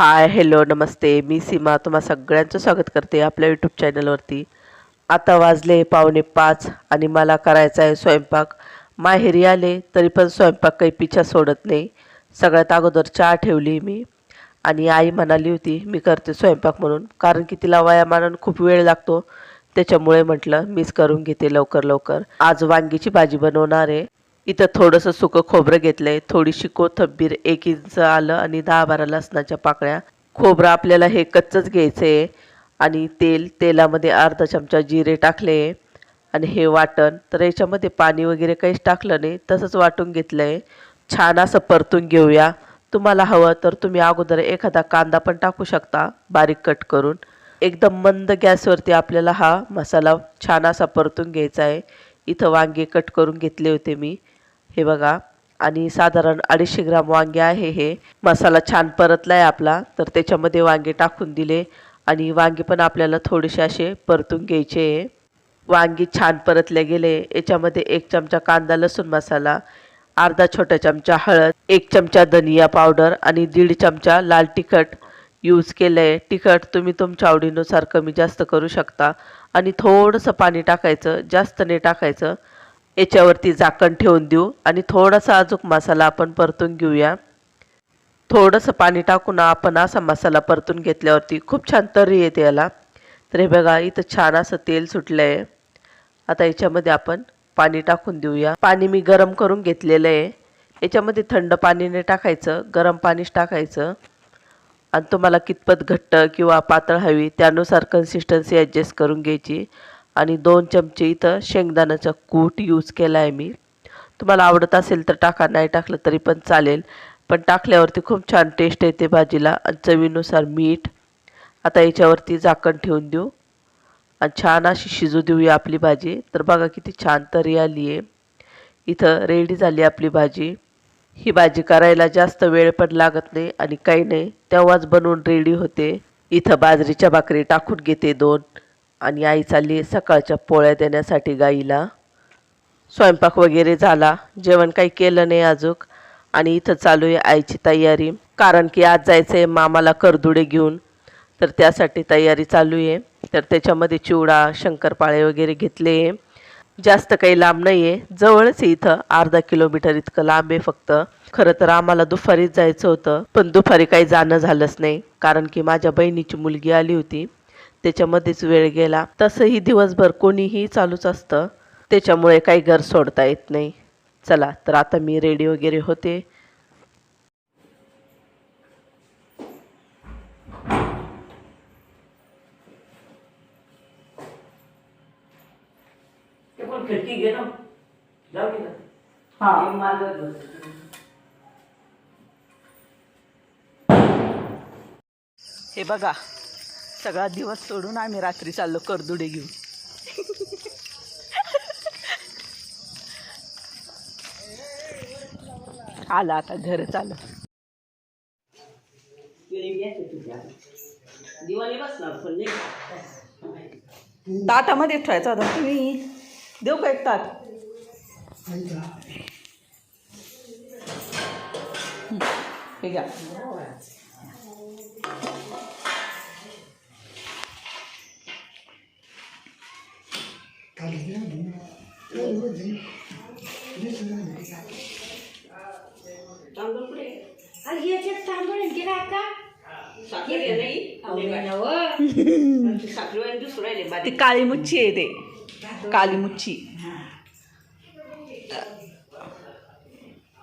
Hi hello नमस्ते. मी सीमा. तुम्हा सगळ्यांचं स्वागत करते आपल्या यूट्यूब चॅनलवरती आता वाजले पावणे पाच आणि मला करायचा आहे स्वयंपाक. माहेरी आले तरी पण स्वयंपाक काही पिछा सोडत नाही. सगळ्यात अगोदर चहा ठेवली मी. आणि आई म्हणाली होती मी करते स्वयंपाक म्हणून. कारण की तिला वयामानानं खूप वेळ लागतो. त्याच्यामुळे म्हटलं मीच करून घेते लवकर लवकर. आज वांगीची भाजी बनवणार आहे. इथं थोडंसं सुकं खोबरं घेतलंय. थोडीशी कोथंबीर एक इंच आलं आणि दहा बारा लसणाच्या पाकळ्या. खोबरं आपल्याला हे कच्चंच घ्यायचं आहे आणि तेल तेलामध्ये अर्धा चमचा जिरे टाकले. आणि हे वाटण. तर याच्यामध्ये पाणी वगैरे काहीच टाकलं नाही. तसंच वाटून घेतलं आहे छान असं परतून घेऊया. तुम्हाला हवं तर तुम्ही अगोदर एखादा कांदा पण टाकू शकता. बारीक कट करून. एकदम मंद गॅसवरती आपल्याला हा मसाला छान असा परतून घ्यायचा आहे इथं वांगे कट करून घेतले होते मी. हे बघा. आणि साधारण अडीचशे ग्राम वांगे आहे हे. मसाला छान परतला आहे आपला. तर त्याच्यामध्ये वांगे टाकून दिले. आणि वांगे पण आपल्याला थोडेसे असे परतून घ्यायचे. आहे वांगी छान परतले गेले. याच्यामध्ये एक चमचा कांदा लसूण मसाला अर्धा छोटा चमचा हळद एक चमचा धनिया पावडर आणि दीड चमचा लाल तिखट यूज केलं आहे तिखट तुम्ही तुमच्या आवडीनुसार कमी जास्त करू शकता. आणि थोडंसं पाणी टाकायचं. जास्त नाही टाकायचं. याच्यावरती झाकण ठेवून देऊ आणि थोडासा अजूक मसाला आपण परतून घेऊया. थोडंसं पाणी टाकून आपण असा मसाला परतून घेतल्यावरती खूप छान तर्री येते याला. तर हे बघा इथं छान असं तेल सुटलं आहे आता याच्यामध्ये आपण पाणी टाकून देऊया. पाणी मी गरम करून घेतलेलं आहे. याच्यामध्ये थंड पाणी नाही टाकायचं गरम पाणीच टाकायचं. आणि तुम्हाला कितपत घट्ट किंवा पातळ हवी त्यानुसार कन्सिस्टन्सी ॲडजस्ट करून घ्यायची. आणि दोन चमचे इथं शेंगदाण्याचा कूट यूज केला आहे मी. तुम्हाला आवडत असेल तर टाका नाही टाकलं तरी पण चालेल. पण टाकल्यावरती खूप छान टेस्ट येते भाजीला आणि चवीनुसार मीठ. आता याच्यावरती झाकण ठेवून देऊ. आणि छान अशी शिजू देऊया आपली भाजी. तर बघा किती छान तरी आली आहे. इथं रेडी झाली आपली भाजी. ही भाजी करायला जास्त वेळ पण लागत नाही आणि काही नाही तेव्हाच बनवून रेडी होते. इथं बाजरीच्या भाकरी टाकून घेते दोन. आणि आई चालली आहे सकाळच्या पोळ्या देण्यासाठी गाईला. स्वयंपाक वगैरे झाला. जेवण काही केलं नाही अजूक आणि इथं चालू आहे आईची तयारी. कारण की आज जायचं आहे मामाला करदुडे घेऊन. तर त्यासाठी तयारी चालू आहे. तर त्याच्यामध्ये चिवडा शंकरपाळे वगैरे घेतले आहे. जास्त काही लांब नाही आहे जवळच आहे इथं. अर्धा किलोमीटर इतकं लांब आहे फक्त. खरं तर आम्हाला दुपारीच जायचं होतं. पण दुपारी काही जाणं झालंच नाही. कारण की माझ्या बहिणीची मुलगी आली होती. त्याच्यामध्येच वेळ गेला. तसंही दिवसभर कोणीही चालूच असतं. त्याच्यामुळे काही घर सोडता येत नाही. चला तर आता मी रेडी वगैरे होते. हे बघा सगळा दिवस सोडून आम्ही रात्री चाललो करदुडे घेऊन. आला आता घर चालू. दिवाळी ताटामध्ये ठेवायचा होता तुम्ही. देऊ का एक ताट? हे घ्या. तांदूळ पुढे. अरे याच्यात तांदूळ आहे की नाही का साखर आहे नाही. साखर दुसरं ती काळी मुच्छी आहे ते. काली मुच्छी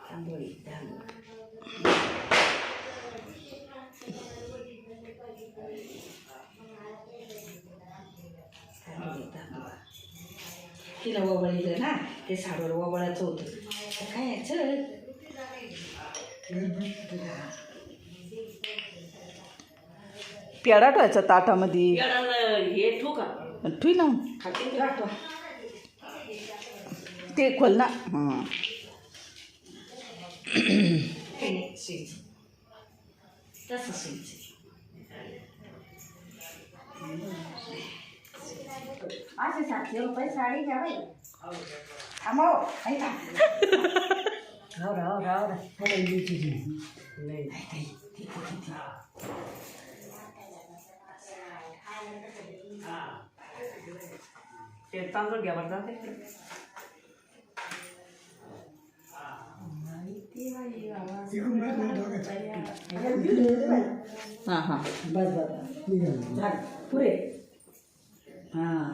तांदूळ आहे, तांदूळ. तांदूळ आहे, तांदूळ. तिला वबळीलं ना ते साडवर वबळाचं होतं. काय याचं? पेडा ठेवायचा ताटामध्ये. हे ठू का? ठुई खातील का? ते खोल ना. हां. तसं असे सातशे रुपये साडी घ्या बाई. थांबव ऐका राव राव राव नाही ते तांदूळ घ्या बरं हां हां. बस बस पुरे हां.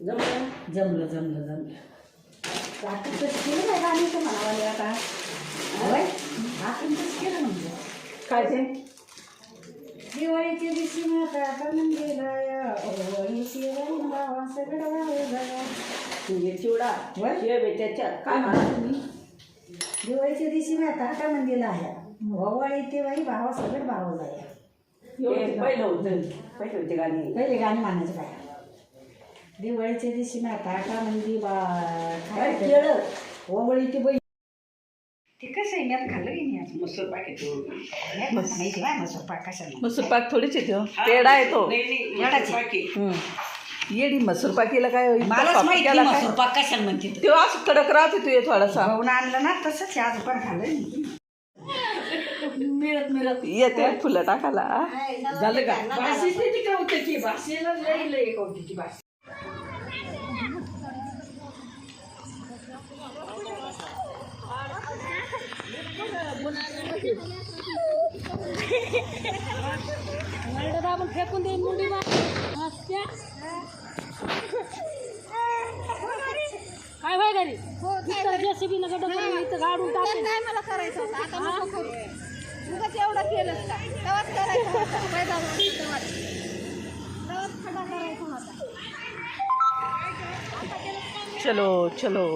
जमलं? जमलं जमलं जमलं. केलं नाही गाणी तर म्हणावाले आता? होय? केलं म्हणजे. काय ते दिवाळीच्या दिवशी माता करून गेला रंगावा सगळं. म्हणजे चिवडा त्याच्यात काय म्हणा तुम्ही? दिवाळीच्या दिवशी माता का मंदिरला आहे. ओवाळी ते बाई भावा सगळं भाव जाया पहिलं होतं. पहिलं होते गाणी. पहिले गाणं मानायचं काय दिवाळीच्या दिवशी माता का मंदी बा काय काय केळं ओवळी ती बाई ते कसं आहे मी खाल्लं की नाही आज मसूर नाही मला माहिती आहे मग स्वयंपाक कशाला? मसूर पाक थोडीच येतो पेडा येतो नाही नाही. मसूर हम्म. येडी मसूर पाकीला काय इतका मलाच माहिती केला काय? स्वयंपाक कशाला म्हणते तो. असं कडक राहते तू थोडासा. भाऊन आणलं ना तसंच आहे, आज पण खाल्लं मिळत मिळत. येते फुलं टाकायला. झालं का? भाषेची ती कवट्याची भाषेला लई लई भाषा. आपण फेकून देईन मुंडी काय व्हाय घरी? जेसीबी करून इथं गाडून टाकेल नाही मला करायचं होतं. आता नको करू. उगाच एवढं केलंच का? तेव्हाच करायचं होतं. फायदा होईल तेव्हाच तेव्हाच खडा करायचा होता. चलो चलो.